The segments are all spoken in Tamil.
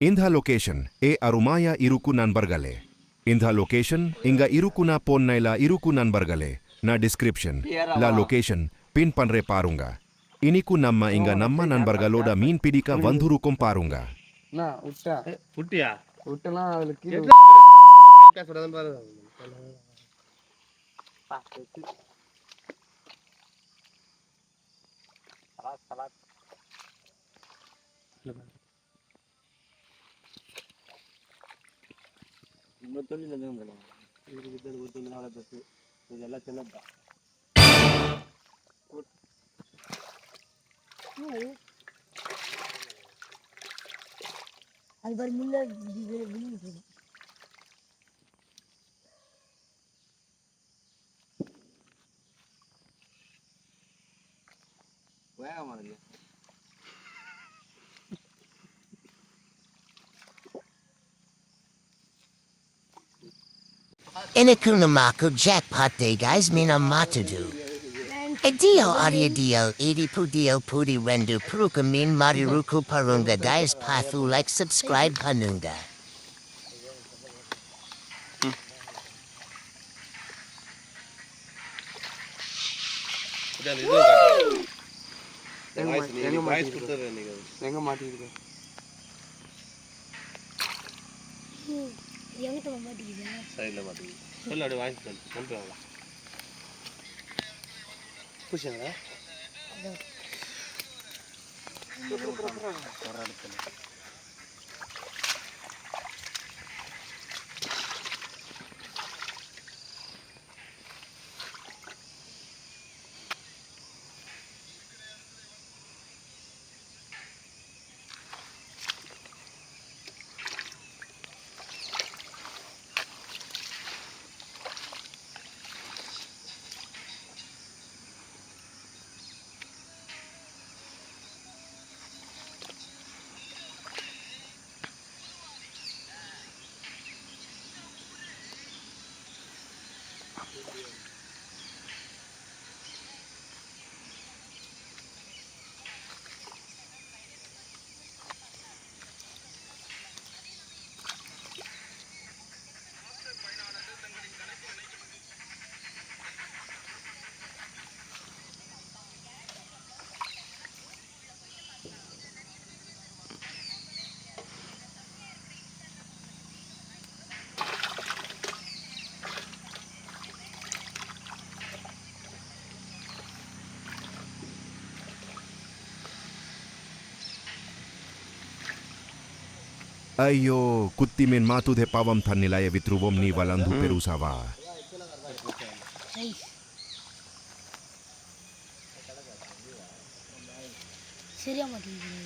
ಇಂಧ ಲೊಕೇಶನ್ ಎ ಅರುಮಾಯ ಇರುಕು ನನ್ ಬರ್ಗಲೆ ಇಂಧ ಲೊಕೇಶನ್ ಇಂಗ ಇರುಕು ನಾ ಪೋನ್ ನೈಲ ಇರುಕು ನನ್ ಬರ್ಗಲೆ ನ ಡಿಸ್ಕ್ರಿಪ್ಷನ್ ಲ ಲೊಕೇಶನ್ ಪಿನ್ ಪನ್ರೆ ಪಾರುಂಗ. ಇನಿಕು ನಮ್ಮ ಇಂಗ ನಮ್ಮ ನನ್ ಬರ್ಗಲೋಡ ಮೀನ್ ಪಿಡಿಕ ಒಂದು ವಂಧುರುಕೊಂ ಪಾರುಂಗ. Thank you. புட்டியா விட்டனா அதுல கீழே பேசுறதுன்னு ஒரு தொழில் அது பாரு முள்ள விழுந்து போகுது வேகமா இருக்கு Inakuna Mako Jackpot Day, guys, Mina Matudu. Adio Audio Dio, Edi Pudio Pudi Rendu Puruka Min Mariruku Parunga, guys, Pathu, like, subscribe, Panunga. இதான் இது காட்டு. எங்க வாய்ஸ் மா- நீ எங்க வாய்ஸ் மாட்டிருக்கு? எங்கிட்ட மாட்டேங்குது சைடில் மாட்டேங்குது சொல்லு அப்படியே வாங்கி சொல்லு. கொண்டு வாங்களா பிடிச்சிங்களா ஒரு இடத்துல అయ్యో కుత్తిమేన్ మాతుదే పావం తన్నిలాయ విత్రువం నీ వలందు పెరుసావా சரியா மாட்டேங்குது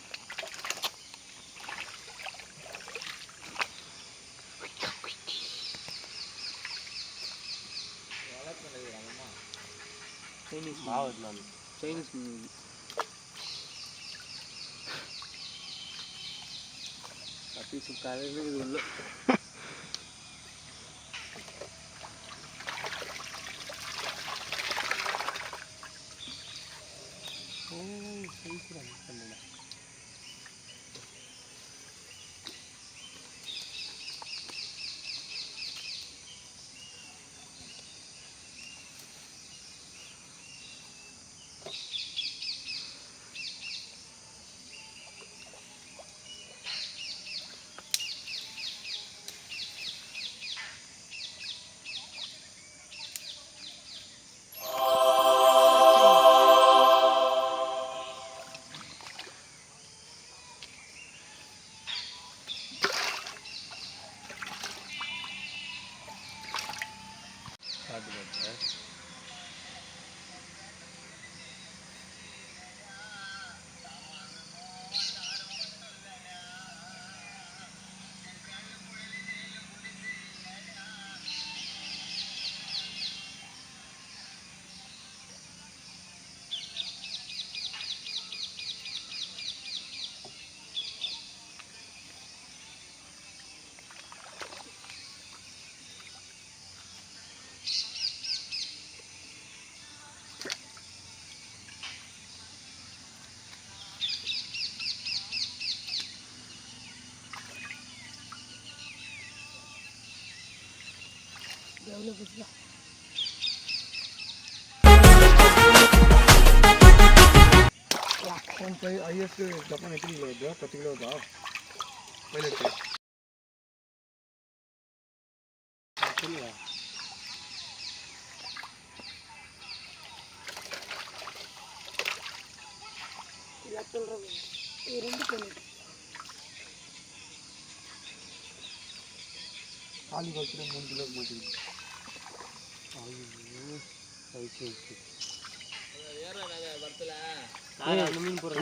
நான் சைனீஸ் மீன் கத்தி சுத்தாவே দেউলে বুঝবা এখন তাই আইএসএ যখন এটি দাও কত কিলো দাও পেলেছে காலி வச்சுட்டு மூணு கிலோ மாட்டேங்குது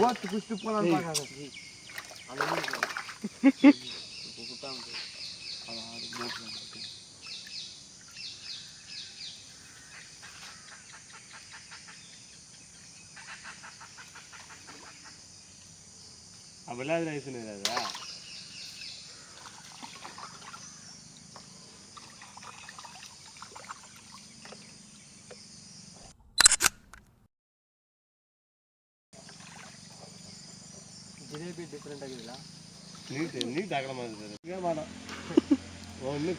ஓட்டு குடிச்சிட்டு போகலான்னு பார்க்காத. அந்த மீன் அது? ரைஸ்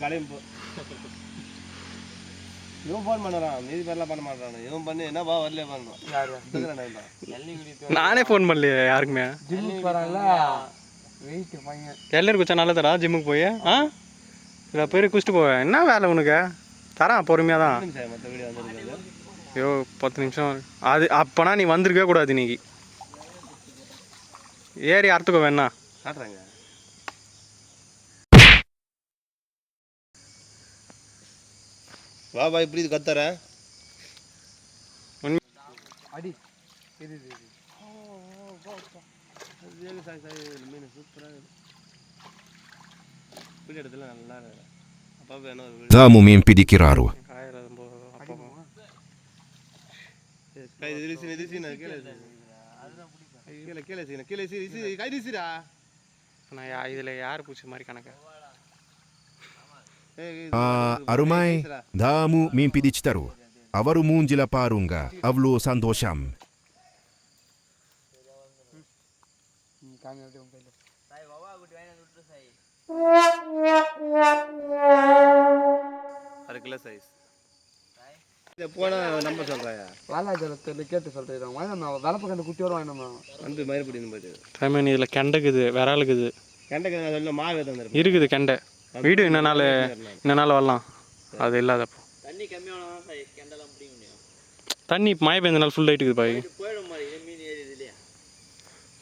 கலையும் இவன் ஃபோன் பண்ணுறான். மீதி பேர்லாம் பண்ண மாட்டான். இவன் பண்ணி என்னப்பா வரல பண்ணணும் யாரு? நானே ஃபோன் பண்ணலையே யாருக்குமே. ஜிம்முக்கு போகிறாங்களா வெயிட் பையன். எல்லாரும் குச்சா நல்லதடா ஜிம்முக்கு போய். ஆ? இல்லை போய் குச்சிட்டு போவேன் என்ன வேலை உனக்கு? தரான் பொறுமையாக தான் மற்ற வீடியோ வந்துருக்காது. ஐயோ பத்து நிமிஷம். அது அப்போனா நீ வந்திருக்கவே கூடாது இன்னைக்கு. ஏறி அறுத்துக்கோ வேணா. காட்டுறாங்க. வா பா இப்படி இது கத்துற அடி இது இது இது. ஏழு சாய் சாய் மீன் சூப்பராக வீடியோ இடத்துல நல்லா இருக்கு. அப்பா வேணும் ஒரு வீடியோ Damu mi impidikiraru. கை திருசி திருசி நான் கீழே கீழே கீழே சீன கீழே சீ சீ கை திருசிடா நான் இதில் யார் பூச்சி மாதிரி கணக்கு Ah, arumai, damu mi impidicitaru. Avaru munjila parunga, avlu sandosham. நீ காமி அப்படியே உன் கையில் அரை கிலோ சைஸ் போனா நம்ப சொல்றாயா வாலாஜலத்தில் கேட்டு சொல்கிறேன் வாங்கினோம். பக்கம் குட்டி வரும் வாங்கினோம் வந்து மயிர்படினு போயிட்டு டைமன் இதில் கெண்டைக்குது விராலுக்குது. கெண்டைக்கு நான் சொல்ல மாவு இருக்குது கெண்டை. வீடு இன்ன நாள் இன்ன நாள் வரலாம். அது இல்லாதப்போ. தண்ணி கம்மியான கெண்டெல்லாம் பிடிக்க முடியும். தண்ணி மழை பெய்ஞ்ச நாள் ஃபுல் ஆகிட்டுக்குது பாய். போயிடும் மாதிரி மீன் ஏறிது இல்லையா?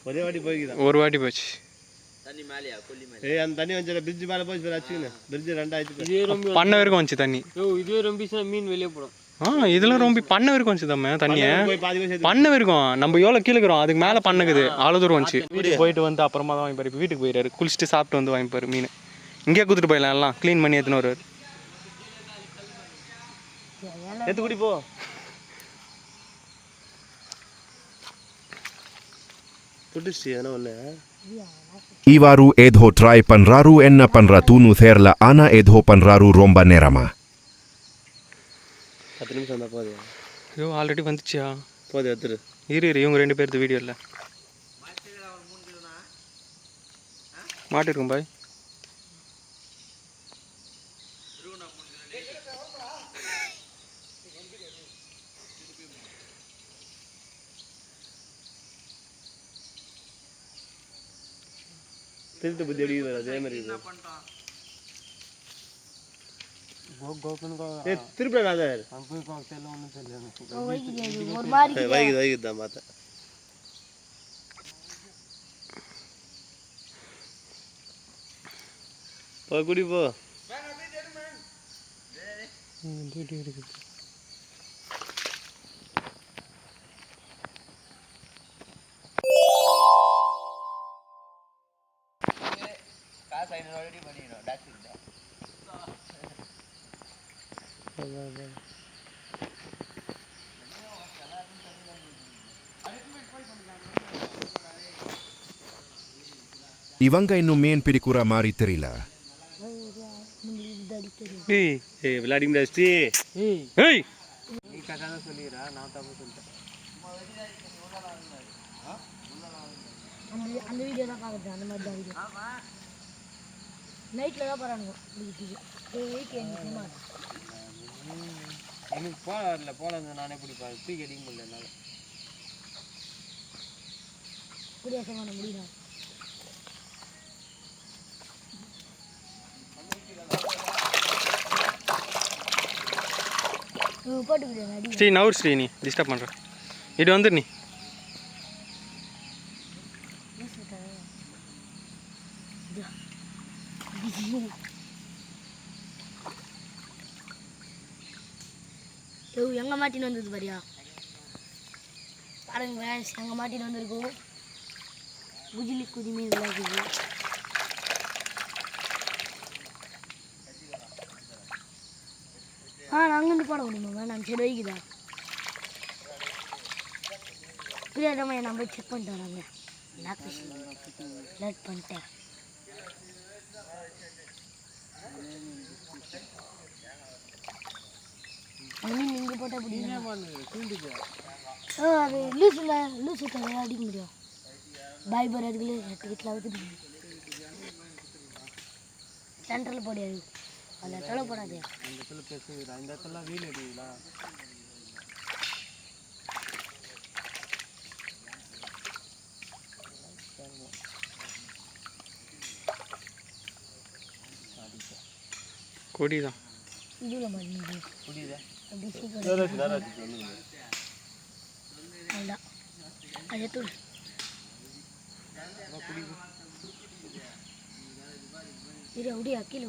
ஒரே வாட்டி போய்க்குதான் ஒரு வாட்டி போச்சு. தண்ணி மேலேயா கொல்லி மேலே ஏய் அந்த தண்ணி வந்து பிரிட்ஜ் மேலே போய் பேர் வச்சுக்கணும் பிரிட்ஜ் ரெண்டாயிரத்து இதே ரொம்ப பண்ண வரைக்கும் வந்துச்சு தண்ணி. யோ இதே ரொம்ப மீன் வெளியே போடும் ஆ இதெல்லாம் ரொம்ப பண்ண வரைக்கும் வந்துச்சு தம்ம தண்ணியை. பண்ண வரைக்கும். நம்ம எவ்வளோ கீழே இருக்கிறோம் அதுக்கு மேலே பண்ணுக்குது. அவ்வளோ தூரம் வந்துச்சு. வீட்டுக்கு போயிட்டு வந்து அப்புறமா தான் வாங்கிப்பாரு. இப்போ வீட்டுக்கு போயிடாரு குளிச்சுட்டு சாப்பிட்டு வந்து வாங்கிப்பாரு மீன். இங்கேயே கொடுத்துட்டு போயிடலாம் எல்லாம் க்ளீன் பண்ணி எடுத்துன்னு வருவார். எடுத்து குடி போ. Ivaru edho trai panraru enna panratunu therla ana edho panraru romba nerama. பத்து நிமிஷம் இருந்தால் போதும். ஐயோ ஆல்ரெடி வந்துச்சியா? போதும் எடுத்துரு. இரு இரு இவங்க ரெண்டு பேர்த்து வீடியோ இல்லை மாட்டிருக்கும் பாய். திருட்டு புத்தி எப்படி அதே மாதிரி திருப்பி வேதாரு வைகுது வைகுதுதான் பார்த்தேன் போ குடி போ டியூட்டி இருக்குது காசு ஐநூறு பண்ணிடணும் டாக்டர் விளையாடி முடியாச்சு ஏய் நீ கரெக்டாக தான் சொல்லிடுறா நான் தப்பு சொல்லிட்டேன் அந்த அந்த வீடியோ தான் பார்க்குறேன் அந்த மாதிரி தான் வீடியோ நைட்டில் தான் போகிறானுங்க எனக்கு போல வரல இருந்தா நானே பிடிப்பேன். தூக்கி அடிக்க முடியல என்னால். முடியும் அடி ஸ்ரீ நவுர் ஸ்ரீ நீ டிஸ்டர்ப் பண்ணுற இடு வந்துடு நீ ஐயோ எங்கே மாட்டின்னு வந்தது பாரியா? பாருங்க அங்கே மாட்டின்னு வந்திருக்கோம். குஜிலி குதி மீன் விளையாடுது ஆ நான் அங்கேருந்து போட முடியுமா வேணாம் சரி வைக்குதா? பிரியாதம்மா நான் போய் செக் பண்ணிட்டு வராங்க லாக் லேட் பண்ணிட்டேன். அந்த போட்டால் பிடிக்கும் ஆ அது லூஸில் லூஸ் விட்டால் அடிக்க முடியும். பாய் பார் அதுக்குள்ளே டிக்கெட்டில் அவுத்துட்டு சென்டரில் போடியாது அந்த இடத்துல போடாது. அந்த இடத்துல பேசுகிறா இந்த இடத்துல வீல் அடிக்குங்களா கொடி தான் இதில் புரியுதா அப்படி சீக்கிரம் அதான் அது எடுத்து விடு. இரு அப்படியா கீழே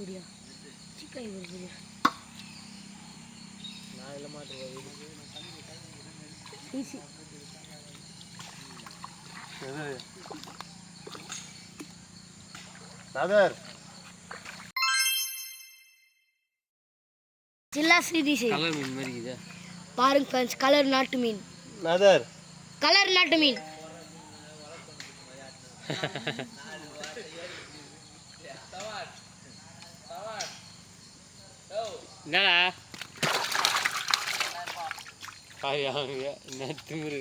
சீரிஸ் கலர் மீன் மாதிரி இருக்குதா? பாருங்க ஃப்ரெண்ட்ஸ் கலர் நாட்டு மீன். நாதர் கலர் நாட்டு மீன். என்னடா? என்ன திமிரு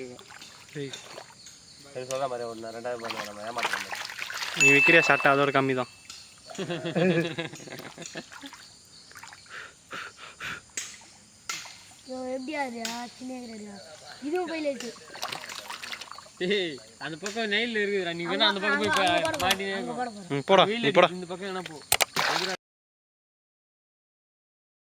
சொல்ற மாதிரி ஒரு ரெண்டாயிரம் ரூபாய் நம்ம ஏமாற்றலாம் நீ விற்கிறிய சட்டை அதோட கம்மி தான் எப்படியா சின்ன இருக்கிறியா இதுவும் பையில இருக்கு. ஏய் அந்த பக்கம் நெயில் இருக்குதுடா. நீ வேணா அந்த பக்கம் போய் மாட்டினே போட இந்த பக்கம் என்ன போ.